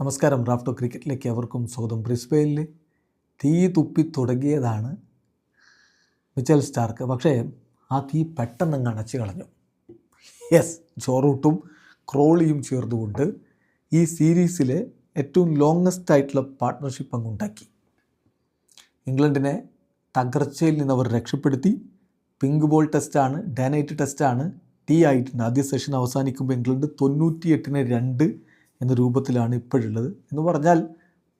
നമസ്കാരം. റാഫ്റ്റോ ക്രിക്കറ്റിലേക്ക് അവർക്കും സ്വാഗതം. ബ്രിസ്ബെയിനിൽ തീ തുപ്പി തുടങ്ങിയതാണ് മിച്ചൽ സ്റ്റാർക്ക്. പക്ഷേ ആ തീ പെട്ടെന്ന് അങ്ങ് അണച്ചു കളഞ്ഞു. യെസ് ജോറൂട്ടും ക്രോളിയും ചേർന്നുകൊണ്ട് ഈ സീരീസിലെ ഏറ്റവും ലോങ്ങസ്റ്റ് ആയിട്ടുള്ള പാർട്ട്ണർഷിപ്പ് അങ്ങുണ്ടാക്കി ഇംഗ്ലണ്ടിനെ തകർച്ചയിൽ നിന്ന് അവർ രക്ഷപ്പെടുത്തി. പിങ്ക് ബോൾ ടെസ്റ്റാണ് ഡാനൈറ്റ് ടെസ്റ്റാണ് ടീ ആയിട്ടുണ്ട്. ആദ്യ സെഷൻ അവസാനിക്കുമ്പോൾ ഇംഗ്ലണ്ട് തൊണ്ണൂറ്റിയെട്ടിന് രണ്ട് എന്ന രൂപത്തിലാണ് ഇപ്പോഴുള്ളത് എന്ന് പറഞ്ഞാൽ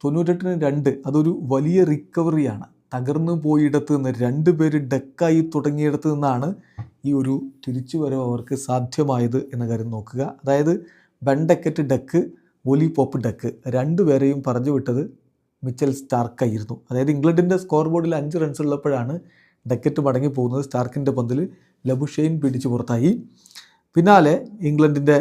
തൊണ്ണൂറ്റെട്ടിന് രണ്ട് അതൊരു വലിയ റിക്കവറിയാണ്. തകർന്നു പോയിടത്ത് നിന്ന് രണ്ട് പേര് ഡെക്കായി തുടങ്ങിയിടത്ത് നിന്നാണ് ഈ ഒരു തിരിച്ചുവരവ് അവർക്ക് സാധ്യമായത് എന്ന കാര്യം നോക്കുക. അതായത് Ben Duckett duck Ollie Pope duck രണ്ടുപേരെയും പറഞ്ഞു വിട്ടത് മിച്ചൽ സ്റ്റാർക്കായിരുന്നു. അതായത് ഇംഗ്ലണ്ടിന്റെ സ്കോർ ബോർഡിൽ അഞ്ച് റൺസ് ഉള്ളപ്പോഴാണ് ഡക്കറ്റ് മടങ്ങി പോകുന്നത് സ്റ്റാർക്കിന്റെ പന്തിൽ ലബുഷെയിൻ പിടിച്ചു പുറത്തായി. പിന്നാലെ ഇംഗ്ലണ്ടിന്റെ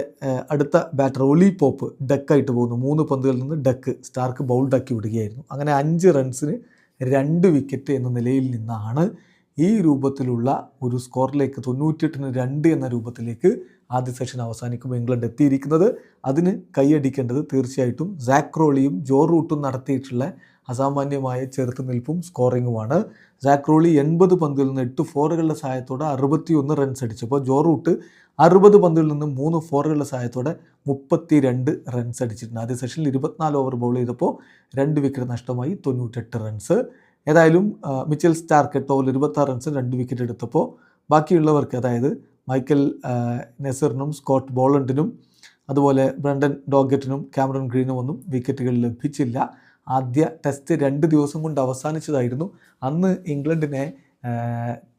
അടുത്ത ബാറ്റർ ഒലി പോപ്പ് ഡക്കായിട്ട് പോകുന്നു. മൂന്ന് പന്തുകളിൽ നിന്ന് ഡക്ക് സ്റ്റാർക്ക് ബൗൾഡാക്കി വിടുകയായിരുന്നു. അങ്ങനെ അഞ്ച് റൺസിന് രണ്ട് വിക്കറ്റ് എന്ന നിലയിൽ നിന്നാണ് ഈ രൂപത്തിലുള്ള ഒരു സ്കോറിലേക്ക് തൊണ്ണൂറ്റിയെട്ടിന് രണ്ട് എന്ന രൂപത്തിലേക്ക് ആദ്യ സെഷൻ അവസാനിക്കുമ്പോൾ ഇംഗ്ലണ്ട് എത്തിയിരിക്കുന്നത്. അതിന് കൈയടിക്കേണ്ടത് തീർച്ചയായിട്ടും സാക്രോളിയും ജോ റൂട്ടും നടത്തിയിട്ടുള്ള അസാമാന്യമായ ചെറുത്തുനിൽപ്പും സ്കോറിങ്ങുമാണ്. സാക്രോളി എൺപത് പന്തിൽ നിന്ന് എട്ട് ഫോറുകളുടെ സഹായത്തോടെ അറുപത്തിയൊന്ന് റൺസ് അടിച്ചപ്പോൾ ജോ റൂട്ട് അറുപത് പന്തിൽ നിന്ന് മൂന്ന് ഫോറുകളുടെ സഹായത്തോടെ മുപ്പത്തി രണ്ട് റൺസ് അടിച്ചിട്ടുണ്ട്. ആദ്യ സെഷനിൽ ഇരുപത്തിനാല് ഓവർ ബോൾ ചെയ്തപ്പോൾ രണ്ട് വിക്കറ്റ് നഷ്ടമായി തൊണ്ണൂറ്റെട്ട് റൺസ്. ഏതായാലും മിച്ചൽ സ്റ്റാർക്ക് എട്ട് ഓവറിൽ ഇരുപത്താറ് റൺസ് രണ്ട് വിക്കറ്റ് എടുത്തപ്പോൾ ബാക്കിയുള്ളവർക്ക് അതായത് മൈക്കൽ നെസറിനും സ്കോട്ട് ബോളണ്ടിനും അതുപോലെ ബ്രണ്ടൻ ഡോഗറ്റിനും ക്യാമറൺ ഗ്രീനും ഒന്നും വിക്കറ്റുകൾ ലഭിച്ചില്ല. ആദ്യ ടെസ്റ്റ് രണ്ട് ദിവസം കൊണ്ട് അവസാനിച്ചതായിരുന്നു. അന്ന് ഇംഗ്ലണ്ടിനെ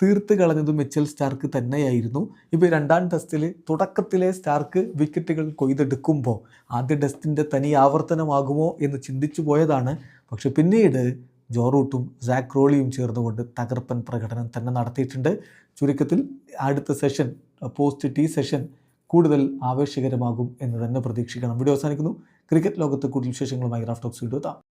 തീർത്ത് കളഞ്ഞത് മിച്ചൽ സ്റ്റാർക്ക് തന്നെയായിരുന്നു. ഇപ്പോൾ രണ്ടാം ടെസ്റ്റിൽ തുടക്കത്തിലെ സ്റ്റാർക്ക് വിക്കറ്റുകൾ കൊയ്തെടുക്കുമ്പോൾ ആദ്യ ടെസ്റ്റിന്റെ തനി ആവർത്തനമാകുമോ എന്ന് ചിന്തിച്ചു പോയതാണ്. പക്ഷെ പിന്നീട് ജോറൂട്ടും സാക് റോളിയും ചേർന്നുകൊണ്ട് തകർപ്പൻ പ്രകടനം തന്നെ നടത്തിയിട്ടുണ്ട്. ചുരുക്കത്തിൽ അടുത്ത സെഷൻ പോസ്റ്റ് ടി സെഷൻ കൂടുതൽ ആവേശകരമാകും എന്ന് തന്നെ പ്രതീക്ഷിക്കണം. വീഡിയോ അവസാനിക്കുന്നു. ക്രിക്കറ്റ് ലോകത്ത് കൂടുതൽ വിശേഷങ്ങളുമായി റാഫ്റ്റോക്സ് വീഡിയോ എത്താം.